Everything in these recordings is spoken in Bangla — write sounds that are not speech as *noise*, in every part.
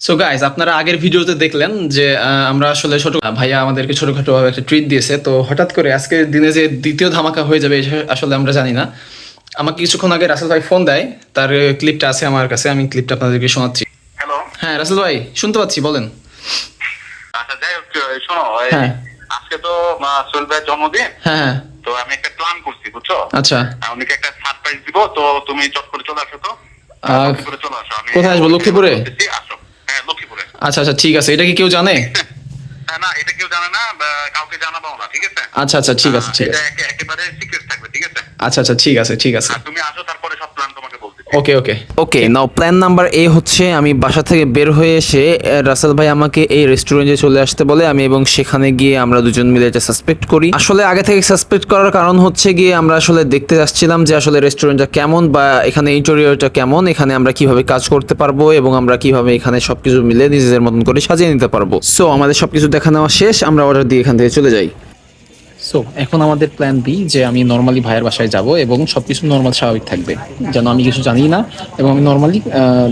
সো গাইস আপনারা আগের ভিডিওতে দেখলেন যে আমরা আসলে ছোট ভাইয়া আমাদেরকে ছোটখাটো ভাবে একটা ট্রিট দিয়েছে। তো হঠাৎ করে আজকের দিনে যে দ্বিতীয় ধামাকা হয়ে যাবে আসলে আমরা জানি না। আমাকে কিছুক্ষণ আগে রাসেল ভাই ফোন দেয় তার ক্লিপটা আছে আমার কাছে আমি ক্লিপটা আপনাদেরকে শোনাচ্ছি। হ্যাঁ রাসেল ভাই শুনতে পাচ্ছি বলেন। আচ্ছা শোনো হ্যাঁ। আজকে তো সোহেল ভাইয়ের জন্মদিন। হ্যাঁ হ্যাঁ। তো আমি একটা প্ল্যান করছি বুঝছ? আচ্ছা। আর উনিকে একটা সারপ্রাইজ দিব তো তুমি চট করে চলে আসো তো। আহ, চট করে চলে আসো আমি কোথায় আসব? লক্ষ্মীপুরে? বলতেছি, আসো হ্যাঁ লক্ষ্মীপুরে আচ্ছা আচ্ছা ঠিক আছে। এটা কি কেউ জানে? *laughs* না এটা কেউ জানে না কাউকে জানাব না ঠিক আছে? আচ্ছা আচ্ছা ঠিক আছে ঠিক আছে। একে- একেবারে সিক্রেট থাকবে ঠিক আছে? আচ্ছা আচ্ছা ঠিক আছে ঠিক আছে। তুমি আসো তারপরে সব প্ল্যান তোমাকে বলতেছি ওকে ওকে ওকে নাও প্ল্যান নাম্বার এ হচ্ছে আমি বাসা থেকে বের হয়ে এসে রাসেল ভাই আমাকে এই রেস্টুরেন্টে চলে আসতে বলে আমি এবং সেখানে গিয়ে আমরা দুজন মিলে এটা সাসপেক্ট করি। আসলে আগে থেকে সাসপেক্ট করার কারণ হচ্ছে গিয়ে আমরা আসলে দেখতে আসছিলাম যে আসলে রেস্টুরেন্টটা কেমন বা এখানে ইন্টেরিয়রটা কেমন এখানে আমরা কীভাবে কাজ করতে পারব এবং আমরা কীভাবে এখানে সবকিছু মিলে নিজেদের মতন করে সাজিয়ে নিতে পারব। সো আমাদের সবকিছু দেখা নেওয়া শেষ আমরা অর্ডার দিয়ে এখান থেকে চলে যাই। সো এখন আমাদের প্ল্যান বি যে আমি নর্মালি ভাইয়ের বাসায় যাব এবং সবকিছু নর্মাল স্বাভাবিক থাকবে। যেন আমি কিছু জানি না এবং আমি নর্মালি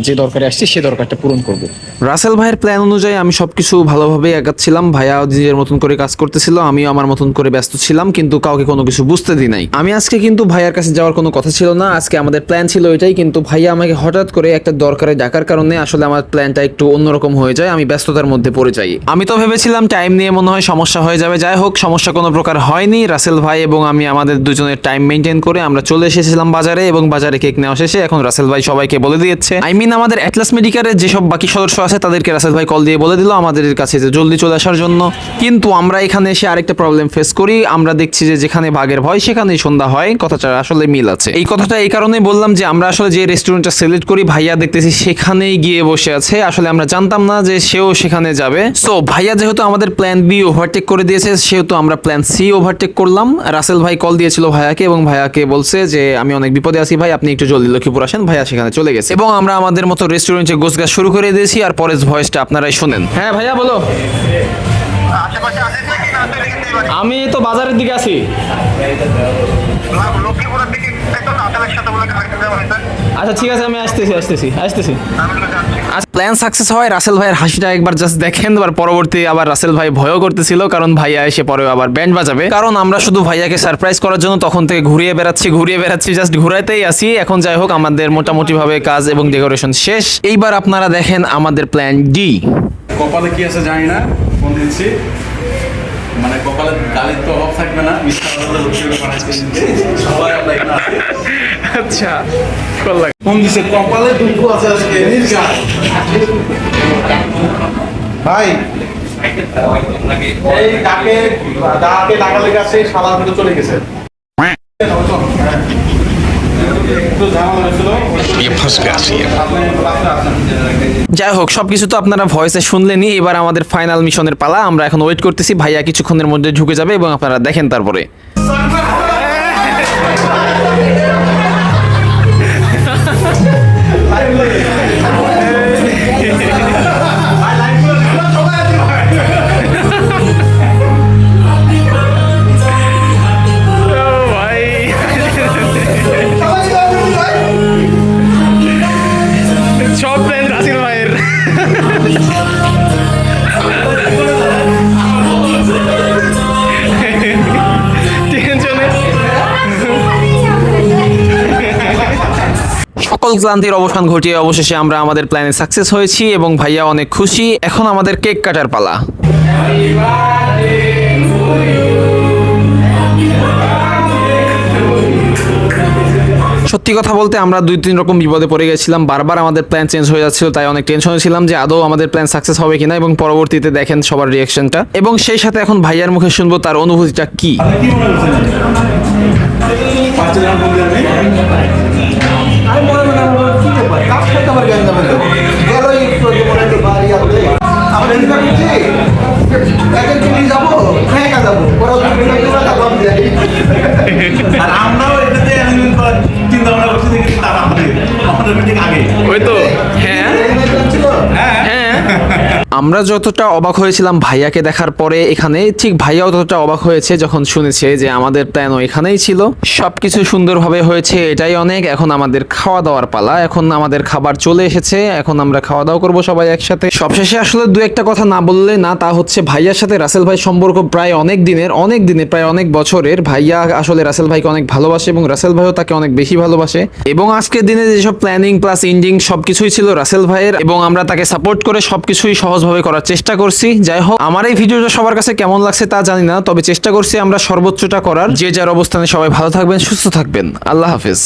যে দরকারে আসছি সে দরকারটা পূরণ করব। রাসেল ভাইয়ের প্ল্যান অনুযায়ী আমি সবকিছু ভালোভাবে এগাচ্ছিলাম ভাইয়া নিজের মতন করে কাজ করতেছিল, আমিও আমার মতন করে ব্যস্ত ছিলাম, কিন্তু কাউকে কোনো কিছু বুঝতে দিই নাই। আমি আজকে কিন্তু ভাইয়ার কাছে যাওয়ার কোনো কথা ছিল না, আজকে আমাদের প্ল্যান ছিল এটাই, কিন্তু ভাইয়া আমাকে হঠাৎ করে একটা দরকারে ডাকার কারণে আসলে আমার প্ল্যানটা একটু অন্যরকম হয়ে যায়, আমি ব্যস্ততার মধ্যে পড়ে যাই। আমি তো ভেবেছিলাম টাইম নিয়ে মনে হয় সমস্যা হয়ে যাবে। যাই হোক, সমস্যা কোনো প্রকার হয়নি। রাসেল ভাই এবং আমি, আমাদের দুজনের টাইম মেনটেন করে আমরা চলে এসেছিলাম বাজারে এবং বাজারে কেক নেওয়া শেষে। এখন রাসেল ভাই সবাইকে বলে দিয়েছে। আই মিন আমাদের অ্যাটলাস মেডিকারের যেসব বাকি সদস্য আছে, তাদেরকে রাসেল ভাই কল দিয়ে বলে দিল আমাদের কাছে যে জলদি চলে আসার জন্য। কিন্তু আমরা এখানে এসে আরেকটা প্রবলেম ফেস করি। আমরা দেখছি যে যেখানে ভাগের ভয়, সেখানেই সন্ধ্যা হয়। কথাটা আসলে মিল আছে। এই কথাটা এই কারণেই বললাম যে আমরা আসলে যে রেস্টুরেন্টটা সিলেক্ট করি, ভাইয়া দেখতেছি সেখানেই গিয়ে বসে আছে। আসলে আমরা জানতাম না যে সেও সেখানে যাবে। সো ভাইয়া যেহেতু আমাদের প্ল্যান বি ওভারটেক করে দিয়েছে, সেহেতু আমরা প্ল্যান সি ওভারটেক করলাম। রাসেল ভাই কল দিয়েছিল ভাইয়াকে এবং ভাইয়াকে বলছে যে আমি অনেক বিপদে আছি ভাই আপনি একটু জলদি লক্ষ্মীপুর আসেন ভাইয়া সেখানে চলে গেছে। এবং আমরা আমাদের মতো রেস্টুরেন্টে গোসগাছ শুরু করে দিয়েছি আর পরের ভয়েসটা আপনারাই শোনেন। হ্যাঁ ভাইয়া বলো? আমি তো বাজারের দিকে আছি। লক্ষ্মীপুরের দিকে আচ্ছা ঠিক আছে আমি আসতেছি আসতেছি আসতেছি। প্ল্যান সাকসেস হয় রাসেল ভাইয়ের হাসিটা একবার জাস্ট দেখেন এবার পরবর্তী আবার রাসেল ভাই ভয়ও করতেছিল কারণ ভাইয়া এসে পরে আবার ব্যান্ড বাজাবে। কারণ আমরা শুধু ভাইয়াকে সারপ্রাইজ করার জন্য তখন থেকে ঘুরিয়ে বেড়াচ্ছি ঘুরিয়ে বেড়াচ্ছি জাস্ট ঘুরাইতেই আসি এখন যাই হোক আমাদের মোটামুটি ভাবে কাজ এবং ডেকোরেশন শেষ। এইবার আপনারা দেখেন আমাদের প্ল্যান ডি কপালে কি আছে জানি না ফোন দিচ্ছি। মানে কপালে গালির তো অভাব থাকবে না। সবাই আপনার আচ্ছা কোন দিছে? কপালে দুঃখ আছে আজকে ভাই এই ডাকে ডাকে লাগালে গেছে শালার ভিতরে চলে গেছে। যাই হোক সবকিছু তো আপনারা ভয়েসে শুনলেনি এবার আমাদের ফাইনাল মিশনের পালা। আমরা এখন ওয়েট করতেছি। ভাইয়া কিছুক্ষণের মধ্যে ঢুকে যাবে এবং আপনারা দেখেন তারপরে। ক্লান্তির অবসান ঘটিয়ে অবশেষে আমরা আমাদের প্ল্যানে সাকসেস হয়েছি এবং ভাইয়া অনেক খুশি। এখন আমাদের কেক কাটার পালা। সত্যি কথা বলতে আমরা দুই তিন রকম বিপদে পড়ে গেছিলাম। বারবার আমাদের প্ল্যান চেঞ্জ হয়ে যাচ্ছিল, তাই অনেক টেনশনে ছিলাম যে আদৌ আমাদের প্ল্যান সাকসেস হবে কিনা এবং পরবর্তীতে দেখেন সবার রিয়াকশনটা এবং সেই সাথে এখন ভাইয়ার মুখে শুনব তার অনুভূতিটা কি। আমরা যতটা অবাক হয়েছিলাম ভাইয়াকে দেখার পরে এখানে, ঠিক ভাইয়াও ততটা অবাক হয়েছে যখন শুনেছে যে আমাদের প্ল্যানও এখানেই ছিল। সবকিছু সুন্দরভাবে হয়েছে, এটাই অনেক। এখন আমাদের খাওয়া দাওয়ার পালা, এখন আমাদের খাবার চলে এসেছে, এখন আমরা খাওয়া দাওয়া করব সবাই একসাথে। সবশেষে আসলে দু একটা কথা না বললে না, তা হচ্ছে ভাইয়ার সাথে রাসেল ভাই সম্পর্ক প্রায় অনেক দিনের অনেক দিনের, প্রায় অনেক বছরের। ভাইয়া আসলে রাসেল ভাইকে অনেক ভালোবাসে এবং রাসেল ভাইও তাকে অনেক বেশি ভালোবাসে। এবং আজকের দিনে যেসব প্ল্যানিং প্লাস এন্ডিং সবকিছুই ছিল রাসেল ভাইয়ের, এবং আমরা তাকে সাপোর্ট করে সবকিছুই সহজভাবে করার চেষ্টা করছি। যাই হোক, আমার এই ভিডিওটা সবার কাছে কেমন লাগছে তা জানি না, তবে চেষ্টা করছি আমরা সর্বোচ্চটা করার। যে যার অবস্থানে সবাই ভালো থাকবেন, সুস্থ থাকবেন। আল্লাহ হাফেজ।